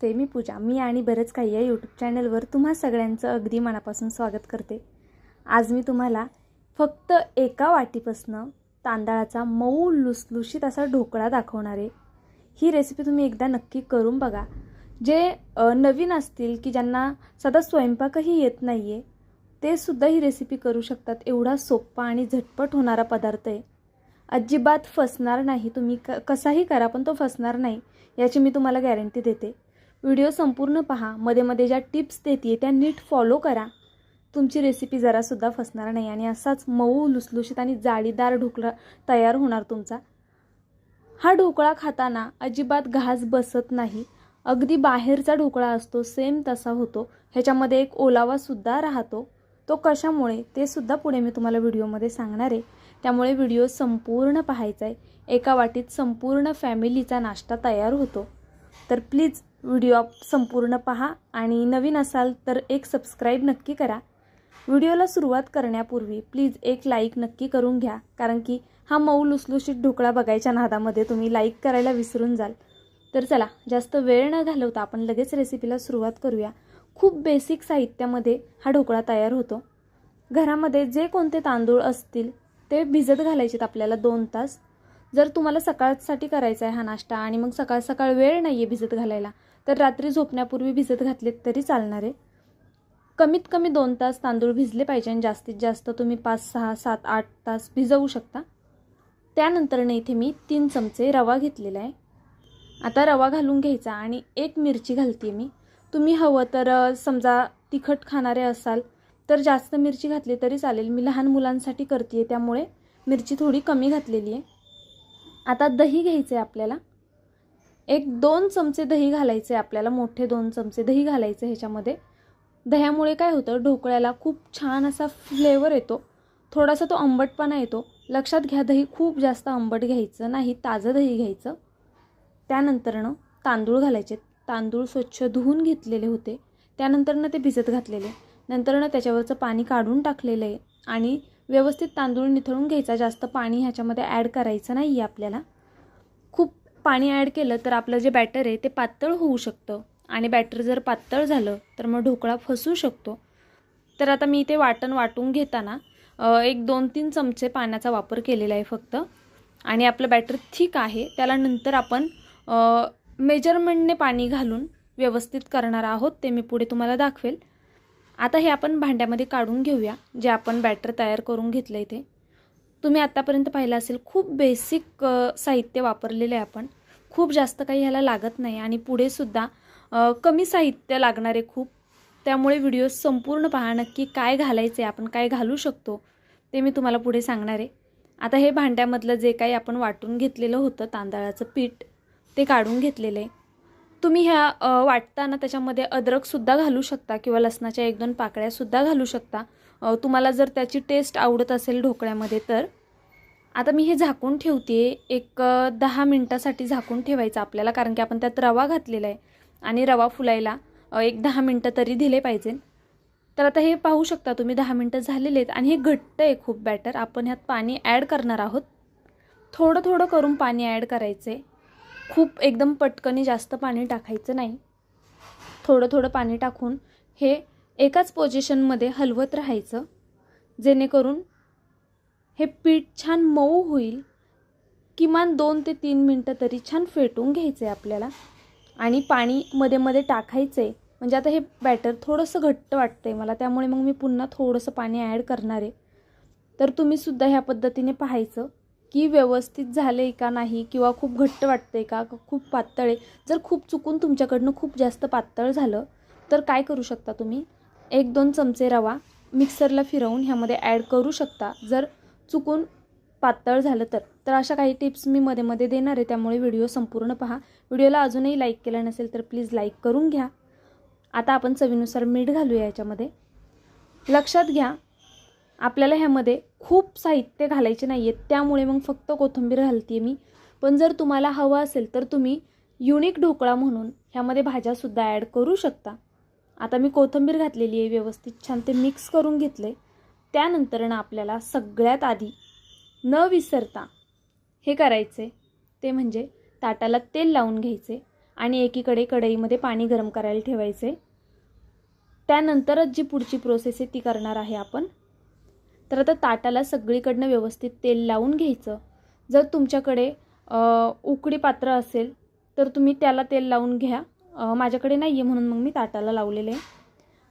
नमस्ते मी पूजा. मी आणि बरंच काही या यूट्यूब चॅनलवर तुम्हा सगळ्यांचं अगदी मनापासून स्वागत करते. आज मी तुम्हाला फक्त एका वाटीपासनं तांदळाचा मऊ लुसलुशीत असा ढोकळा दाखवणार आहे. ही रेसिपी तुम्ही एकदा नक्की करून बघा. जे नवीन असतील की ज्यांना सदा स्वयंपाकही येत नाही आहे ते सुद्धा ही रेसिपी करू शकतात. एवढा सोप्पा आणि झटपट होणारा पदार्थ आहे. अजिबात फसणार नाही तुम्ही. क कसाही करा पण तो फसणार नाही याची मी तुम्हाला गॅरंटी देते. व्हिडिओ संपूर्ण पहा. मध्ये मध्ये ज्या टिप्स देते त्या नीट फॉलो करा. तुमची रेसिपी जरासुद्धा फसणार नाही आणि असाच मऊ लुसलुशीत आणि जाळीदार ढोकळा तयार होणार तुमचा. हा ढोकळा खाताना अजिबात घास बसत नाही. अगदी बाहेरचा ढोकळा असतो सेम तसा होतो. ह्याच्यामध्ये एक ओलावासुद्धा राहतो. तो कशामुळे? ते सुद्धा पुढे मी तुम्हाला व्हिडिओमध्ये सांगणार आहे. त्यामुळे व्हिडिओ संपूर्ण पाहायचा आहे एका वाटीत संपूर्ण फॅमिलीचा नाश्ता तयार होतो. तर प्लीज व्हिडिओ संपूर्ण पहा आणि नवीन असाल तर एक सबस्क्राईब नक्की करा. व्हिडिओला सुरुवात करण्यापूर्वी प्लीज एक लाईक नक्की करून घ्या कारण की हा मऊ लुसलुशीत ढोकळा बघायच्या नादामध्ये तुम्ही लाईक करायला विसरून जाल. तर चला जास्त वेळ न घालवता आपण लगेच रेसिपीला सुरुवात करूया. खूप बेसिक साहित्यामध्ये हा ढोकळा तयार होतो. घरामध्ये जे कोणते तांदूळ असतील ते भिजत घालायचेत आपल्याला दोन तास. जर तुम्हाला सकाळसाठी करायचा आहे हा नाश्ता आणि मग सकाळ सकाळ वेळ नाही आहे भिजत घालायला तर रात्री झोपण्यापूर्वी भिजत घातलेत तरी चालणार आहे. कमीत कमी दोन तास तांदूळ भिजले पाहिजे आणि जास्तीत जास्त तुम्ही पाच सहा सात आठ तास भिजवू शकता. त्यानंतरनं इथे मी तीन चमचे रवा घेतलेला आहे. आता रवा घालून घ्यायचा आणि एक मिरची घालते मी. तुम्ही हवं तर समजा तिखट खाणारे असाल तर जास्त मिरची घातली तरी चालेल. मी लहान मुलांसाठी करते आहे त्यामुळे मिरची थोडी कमी घातलेली आहे. आता दही घ्यायचं आहे आपल्याला. एक दोन चमचे दही घालायचे आपल्याला मोठे दोन चमचे दही घालायचे ह्याच्यामध्ये. दह्यामुळे काय होतं ढोकळ्याला खूप छान असा फ्लेवर येतो. थोडासा तो आंबटपणा येतो. लक्षात घ्या दही खूप जास्त आंबट घ्यायचं नाही ताजं दही घ्यायचं. त्यानंतरनं तांदूळ घालायचे. तांदूळ स्वच्छ धुवून घेतलेले होते. त्यानंतरनं ते भिजत घातलेले. नंतरनं त्याच्यावरचं पाणी काढून टाकलेलं. आहे आणि व्यवस्थित तांदूळ निथळून घ्यायचा. जास्त पाणी ह्याच्यामध्ये ॲड करायचं नाही आहे आपल्याला. खूप पाणी ॲड केलं तर आपलं जे बॅटर आहे ते पातळ होऊ शकतं. आणि बॅटर जर पातळ झालं तर मग ढोकळा फसू शकतो. तर आता मी इथे वाटण वाटून घेताना एक दोन तीन चमचे पाण्याचा वापर केलेला आहे फक्त. आणि आपलं बॅटर ठीक आहे त्याला नंतर आपण मेजरमेंटने पाणी घालून व्यवस्थित करणार आहोत ते मी पुढे तुम्हाला दाखवेल. आता हे आपण भांड्यामध्ये काढून घेऊया जे आपण बॅटर तयार करून घेतलं इथे तुम्ही आत्तापर्यंत पाहिलं असेल खूप बेसिक साहित्य वापरलेलं आहे आपण. खूप जास्त काही ह्याला लागत नाही आणि पुढेसुद्धा कमी साहित्य लागणार आहे खूप. त्यामुळे व्हिडिओ संपूर्ण पहा नक्की काय घालायचे आपण काय घालू शकतो ते मी तुम्हाला पुढे सांगणार आहे. आता हे भांड्यामधलं जे काही आपण वाटून घेतलेलं होतं तांदळाचं पीठ ते काढून घेतलेलं आहे. तुम्ही ह्या वाटताना त्याच्यामध्ये अद्रकसुद्धा घालू शकता किंवा लसणाच्या एक दोन पाकळ्यासुद्धा घालू शकता. तुम्हाला जर त्याची टेस्ट आवडत असेल ढोकळ्यामध्ये तर आता मी हे झाकून ठेवते एक दहा मिनटासाठी झाकून ठेवायचं आपल्याला कारण की आपण त्यात रवा घातलेला आहे आणि रवा फुलायला एक दहा मिनटं तरी दिले पाहिजे. तर आता हे पाहू शकता तुम्ही दहा मिनटं झालेले आहेत आणि हे घट्ट आहे खूप बॅटर. आपण ह्यात पाणी ॲड करणार आहोत. थोडं थोडं करून पाणी ॲड करायचं खूप एकदम पटकनी जास्त पाणी टाकायचं नाही. थोडं थोडं पाणी टाकून हे एकाच पोझिशनमध्ये हलवत राहायचं जेणेकरून हे पीठ छान मऊ होईल. किमान दोन ते तीन मिनटं तरी छान फेटून घ्यायचं आहे आपल्याला. आणि पाणी मध्ये मध्ये टाकायचं आहे म्हणजे आता हे बॅटर थोडंसं घट्ट वाटतं आहे मला त्यामुळे मग मी पुन्हा थोडंसं पाणी ॲड करणार आहे. तर तुम्हीसुद्धा ह्या पद्धतीने पाहायचं की व्यवस्थित झालं आहे का नाही किंवा खूप घट्ट वाटतं आहे का का खूप पातळ आहे. जर खूप चुकून तुमच्याकडनं खूप जास्त पातळ झालं तर काय करू शकता तुम्ही? एक दोन चमचे रवा मिक्सरला फिरवून ह्यामध्ये ॲड करू शकता. जर चुकून पातळ झालं तर. तर अशा काही टिप्स मी मध्ये मध्ये देणार आहे. त्यामुळे व्हिडिओ संपूर्ण पहा. व्हिडिओला अजूनही लाईक केला नसेल तर प्लीज लाईक करून घ्या. आता आपण चवीनुसार मीठ घालूया याच्यामध्ये. लक्षात घ्या आपल्याला ह्यामध्ये खूप साहित्य घालायचे नाही आहेत त्यामुळे मग फक्त कोथिंबीर घालते मी. पण जर तुम्हाला हवं असेल तर तुम्ही युनिक ढोकळा म्हणून ह्यामध्ये भाज्यासुद्धा ॲड करू शकता. आता मी कोथिंबीर घातलेली आहे व्यवस्थित छान ते मिक्स करून घेतले त्यानंतरनं आपल्याला सगळ्यात आधी न विसरता हे करायचे ते म्हणजे ताटाला तेल लावून घ्यायचे आणि एकीकडे कढईमध्ये पाणी गरम करायला ठेवायचे त्यानंतरच जी पुढची प्रोसेस आहे ती करणार आहे आपण. तर आता ताटाला सगळीकडनं व्यवस्थित तेल लावून घ्यायचं. जर तुमच्याकडे उकडी पात्र असेल तर तुम्ही त्याला तेल लावून घ्या. माझ्याकडे नाही आहे म्हणून मग मी ताटाला लावलेले. आहे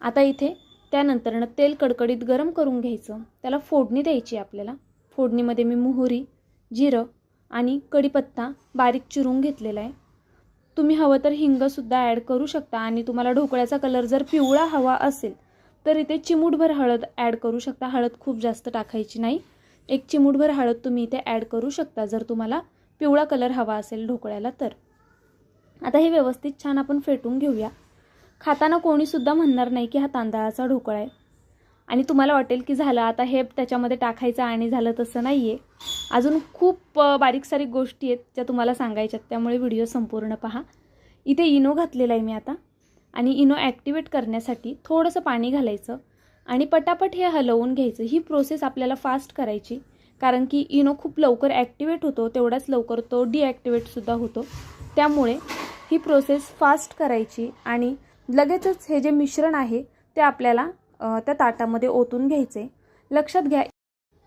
आता इथे त्यानंतरनं तेल कडकडीत गरम करून घ्यायचं. त्याला फोडणी द्यायची आपल्याला. फोडणीमध्ये मी मोहरी जिरं आणि कढीपत्ता बारीक चिरून घेतलेला आहे. तुम्ही हवं तर हिंगसुद्धा ॲड करू शकता आणि तुम्हाला ढोकळ्याचा कलर जर पिवळा हवा असेल तर इथे चिमूटभर हळद ॲड करू शकता. हळद खूप जास्त टाकायची नाही. एक चिमूटभर हळद तुम्ही इथे ॲड करू शकता जर तुम्हाला पिवळा कलर हवा असेल ढोकळ्याला तर. आता हे व्यवस्थित छान आपण फेटून घेऊया. खाताना कोणीसुद्धा म्हणणार नाही की हा तांदळाचा ढोकळा आहे. आणि तुम्हाला वाटेल की झालं आता हे त्याच्यामध्ये टाकायचं आणि झालं तसं नाही आहे अजून खूप बारीक सारीक गोष्टी आहेत ज्या तुम्हाला सांगायच्यात त्यामुळे व्हिडिओ संपूर्ण पहा. इथे इनो घातलेला आहे मी आता. आणि इनो ॲक्टिवेट करण्यासाठी थोडंसं पाणी घालायचं आणि पटापट हे हलवून घ्यायचं. ही प्रोसेस आपल्याला फास्ट करायची कारण की इनो खूप लवकर ॲक्टिवेट होतो तेवढाच लवकर तो डिॲक्टिवेटसुद्धा होतो. त्यामुळे ही प्रोसेस फास्ट करायची आणि लगेचच हे जे मिश्रण आहे ते आपल्याला त्या ताटामध्ये ओतून घ्यायचे. लक्षात घ्या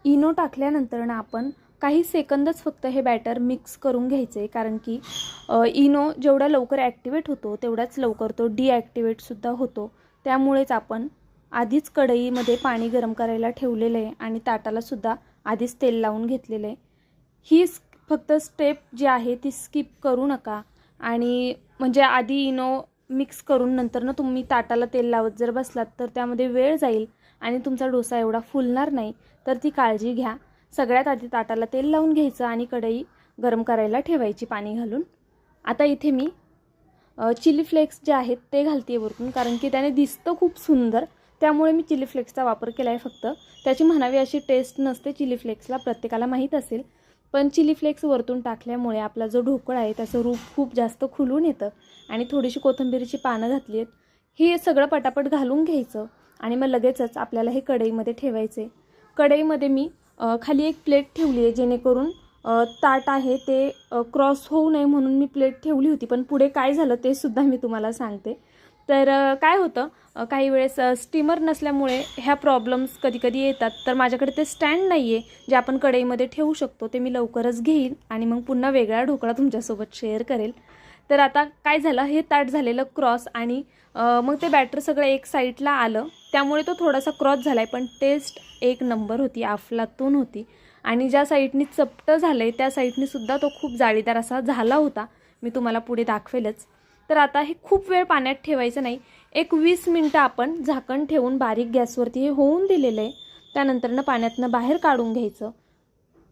इनो टाकल्यानंतर ना आपण काही सेकंदच फक्त हे बॅटर मिक्स करून घ्यायचे. कारण की इनो जेवढा लवकर ॲक्टिवेट होतो तेवढाच लवकर तो डिॲक्टिवेटसुद्धा होतो. त्यामुळेच आपण आधीच कढईमध्ये पाणी गरम करायला ठेवलेलं आहे आणि ताटालासुद्धा आधीच तेल लावून घेतलेलं आहे. ही फक्त स्टेप जी आहे ती स्किप करू नका. आणि म्हणजे आधी इनो मिक्स करून नंतर ना तुम्ही ताटाला तेल लावत जर बसलात तर त्यामध्ये वेळ जाईल आणि तुमचा डोसा एवढा फुलणार नाही तर ती काळजी घ्या. सगळ्यात आधी ताटाला तेल लावून घ्यायचं आणि कढई गरम करायला ठेवायची पाणी घालून. आता इथे मी चिली फ्लेक्स जे आहेत ते घालते वरतून कारण की त्याने दिसतं खूप सुंदर. त्यामुळे मी चिली फ्लेक्सचा वापर केला आहे फक्त. त्याची म्हणावी अशी टेस्ट नसते चिली फ्लेक्सला प्रत्येकाला माहीत असेल. पण चिली फ्लेक्स वरतून टाकल्यामुळे आपला जो ढोकळा आहे त्याचं रूप खूप जास्त खुलून येतं आणि थोडीशी कोथिंबीरची पानं घातली आहेत. हे सगळं पटापट घालून घ्यायचं आणि मग लगेचच आपल्याला हे कढईमध्ये ठेवायचे. कढईमध्ये मी खाली एक प्लेट ठेवली आहे जेणेकरून ताट आहे ते क्रॉस होऊ नये म्हणून मी प्लेट ठेवली होती पण पुढे काय झालं ते सुद्धा मी तुम्हाला सांगते. तर काय होतं? काही वेळेस स्टीमर नसल्यामुळे ह्या प्रॉब्लेम्स कधीकधी येतात. तर माझ्याकडे ते स्टँड नाही आहे जे आपण कढईमध्ये ठेवू शकतो ते मी लवकरच घेईन आणि मग पुन्हा वेगळा ढोकळा तुमच्यासोबत शेअर करेल. तर आता काय झालं हे ताट झालेलं क्रॉस आणि मग ते बॅटर सगळं एक साईडला आलं. त्यामुळे तो थोडासा क्रॉस झाला आहे पण टेस्ट एक नंबर होती आफलातून होती. आणि ज्या साईडनी चपटं झालं आहे त्या साईडनीसुद्धा तो खूप जाळीदार असा झाला होता. मी तुम्हाला पुढे दाखवेलच. तर आता हे खूप वेळ पाण्यात ठेवायचं नाही. एक वीस मिनटं आपण झाकण ठेवून बारीक गॅसवरती हे होऊन दिलेलं आहे. त्यानंतरनं पाण्यातनं बाहेर काढून घ्यायचं.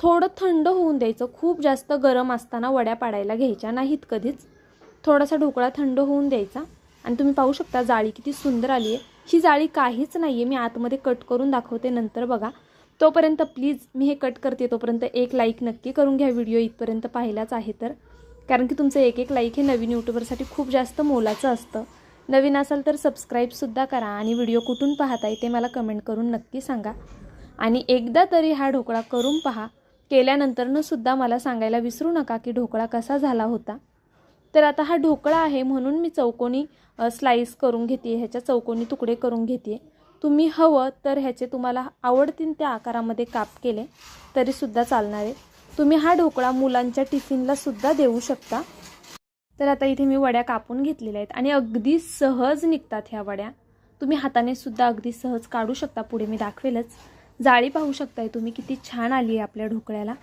थोडं थंड होऊन द्यायचं. खूप जास्त गरम असताना वड्या पाडायला घ्यायच्या नाहीत कधीच. थोडासा ढोकळा थंड होऊन द्यायचा. आणि तुम्ही पाहू शकता जाळी किती सुंदर आली आहे. ही जाळी काहीच नाही आहे मी आतमध्ये कट करून दाखवते नंतर बघा. तोपर्यंत प्लीज मी हे कट करते. तोपर्यंत एक लाईक नक्की करून घ्या. व्हिडिओ इथपर्यंत पाहिलाच आहे तर. कारण की तुमचं एक एक लाईक हे नवीन यूट्यूबरसाठी खूप जास्त मोलाचं असतं. नवीन असाल तर सबस्क्राईबसुद्धा करा आणि व्हिडिओ कुठून पाहताय ते मला कमेंट करून नक्की सांगा. आणि एकदा तरी हा ढोकळा करून पहा. केल्यानंतरनं सुद्धा मला सांगायला विसरू नका की ढोकळा कसा झाला होता. तर आता हा ढोकळा आहे म्हणून मी चौकोनी स्लाईस करून घेते ह्याच्या चौकोनी तुकडे करून घेते तुम्ही हवं तर ह्याचे तुम्हाला आवडतील त्या आकारामध्ये काप केले तरीसुद्धा चालणार आहे. तुम्ही हा ढोकळा मुलांच्या टिफिनला सुद्धा देऊ शकता. तर आता इथे मी वड्या कापून घेतलेल्या आहेत आणि अगदी सहज निघतात ह्या वड्या. तुम्ही हाताने सुद्धा अगदी सहज काढू शकता. पुढे मी दाखवेलच. जाळी पाहू शकताय तुम्ही किती छान आली आहे आपल्या ढोकळ्याला.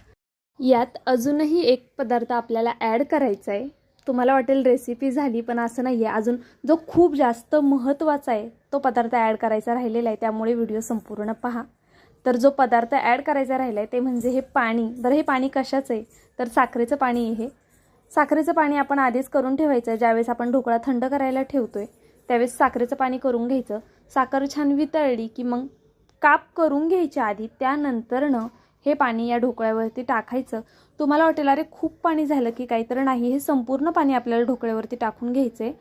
यात अजूनही एक पदार्थ आपल्याला ॲड करायचा आहे तुम्हाला वाटेल रेसिपी झाली पण असं नाही आहे अजून जो खूप जास्त महत्त्वाचा आहे तो पदार्थ ॲड करायचा राहिलेला आहे. त्यामुळे व्हिडिओ संपूर्ण पहा. तर जो पदार्थ ॲड करायचा राहिला आहे ते म्हणजे हे पाणी. बरं हे पाणी कशाचं आहे? तर साखरेचं पाणी आहे हे. साखरेचं पाणी आपण आधीच करून ठेवायचं आहे. ज्यावेळेस आपण ढोकळा थंड करायला ठेवतो आहे त्यावेळेस साखरेचं पाणी करून घ्यायचं. साखर छान वितळली की मग काप करून घ्यायच्या आधी त्यानंतरनं हे पाणी या ढोकळ्यावरती टाकायचं. तुम्हाला वाटेल अरे खूप पाणी झालं की काहीतरी नाही. हे संपूर्ण पाणी आपल्याला ढोकळ्यावरती टाकून घ्यायचं आहे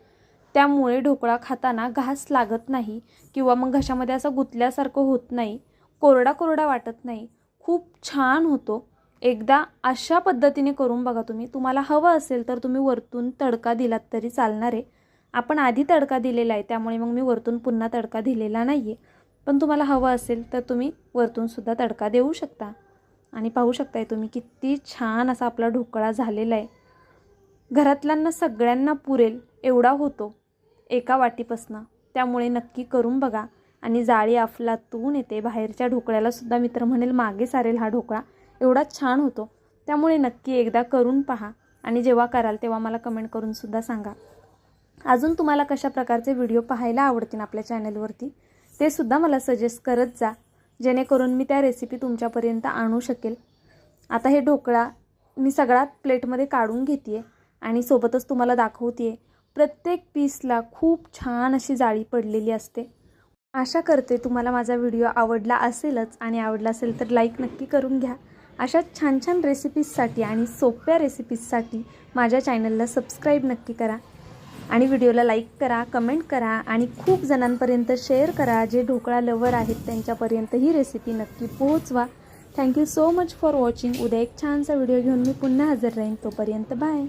त्यामुळे ढोकळा खाताना घास लागत नाही किंवा मग घशामध्ये असं गुतल्यासारखं होत नाही. कोरडा कोरडा वाटत नाही. खूप छान होतो. एकदा अशा पद्धतीने करून बघा तुम्ही. तुम्हाला हवं असेल तर तुम्ही वरतून तडका दिलात तरी चालणार आहे. आपण आधी तडका दिलेला आहे त्यामुळे मग मी वरतून पुन्हा तडका दिलेला नाही आहे पण तुम्हाला हवं असेल तर तुम्ही वरतूनसुद्धा तडका देऊ शकता. आणि पाहू शकताय तुम्ही किती छान असा आपला ढोकळा झालेला आहे. घरातल्यांना सगळ्यांना पुरेल एवढा होतो. एका वाटीपासनं. त्यामुळे नक्की करून बघा. आणि जाळी अफलातून येते. बाहेरच्या ढोकळ्यालासुद्धा मित्र म्हणेल मागे सारेल हा ढोकळा. एवढा छान होतो. त्यामुळे नक्की एकदा करून पहा आणि जेव्हा कराल तेव्हा मला कमेंट करूनसुद्धा सांगा. अजून तुम्हाला कशा प्रकारचे व्हिडिओ पाहायला आवडतील आपल्या चॅनलवरती ते सुद्धा मला सजेस्ट करत जा. जेणेकरून मी त्या रेसिपी तुमच्यापर्यंत आणू शकेल. आता हे ढोकळा मी सगळ्यात प्लेटमध्ये काढून घेते आणि सोबतच तुम्हाला दाखवते प्रत्येक पीसला खूप छान अशी जाळी पडलेली असते. आशा करते तुम्हाला माझा व्हिडिओ आवडला असेलच आणि आवडला असेल तर लाईक नक्की करून घ्या. अशा छान छान रेसिपीजसाठी आणि सोप्या रेसिपीजसाठी माझ्या चॅनलला सबस्क्राईब नक्की करा. आणि व्हिडिओला लाईक करा कमेंट करा आणि खूप जणांपर्यंत शेअर करा जे ढोकळा लवर आहेत त्यांच्यापर्यंत ही रेसिपी नक्की पोहोचवा. Thank you so much for watching उद्या एक छानसा व्हिडिओ घेऊन मी पुन्हा हजर राहीन. तोपर्यंत बाय